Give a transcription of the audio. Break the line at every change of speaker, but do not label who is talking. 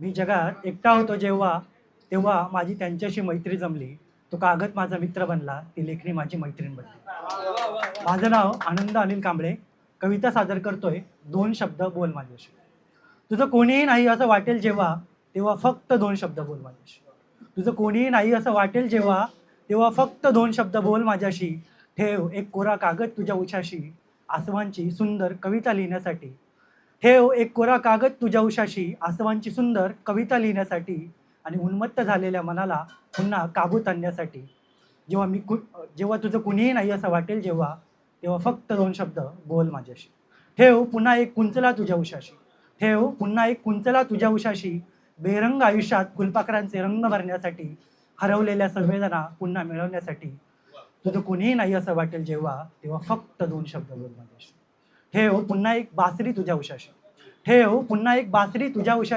मी जगात एकटा होतो जेव्हा तेव्हा माझी त्यांच्याशी मैत्री जमली. तो कागद माझा मित्र बनला. ती लेखणी माझी मैत्रीण बनली. माझं नाव आनंद अनिल कांबळे. कविता सादर करतोय. दोन शब्द बोल माझ्याशी. तुझं कोणीही नाही असं वाटेल जेव्हा तेव्हा फक्त दोन शब्द बोल माझ्याशी. तुझं कोणीही नाही असं वाटेल जेव्हा तेव्हा फक्त दोन शब्द बोल माझ्याशी. ठेव एक कोरा कागद तुझ्या उशाशी आसवांची सुंदर कविता लिहिण्यासाठी ठेव एक कोरा कागद तुझ्या उशाशी आसवांची सुंदर कविता लिहिण्यासाठी आणि उन्मत्त झालेल्या मनाला पुन्हा काबूत आणण्यासाठी. जेव्हा मी कु जेव्हा तुझं कुणीही नाही असं वाटेल जेव्हा तेव्हा फक्त दोन शब्द बोल माझ्याशी. ठेव पुन्हा एक कुंचला तुझ्या उशाशी. ठेव पुन्हा एक कुंचला तुझ्या उशाशी. बेरंग आयुष्यात फुलपाखरांचे रंग भरण्यासाठी हरवलेल्या संवेदना पुन्हा मिळवण्यासाठी. तुझं कुणीही नाही असं वाटेल जेव्हा तेव्हा फक्त दोन शब्द बोल माझ्याशी. ठेव हो, पुन्हा एक बासरी तुझ्या उशाशी. ठेव हो, पुन्हा एक बासरी तुझ्या उशाशी.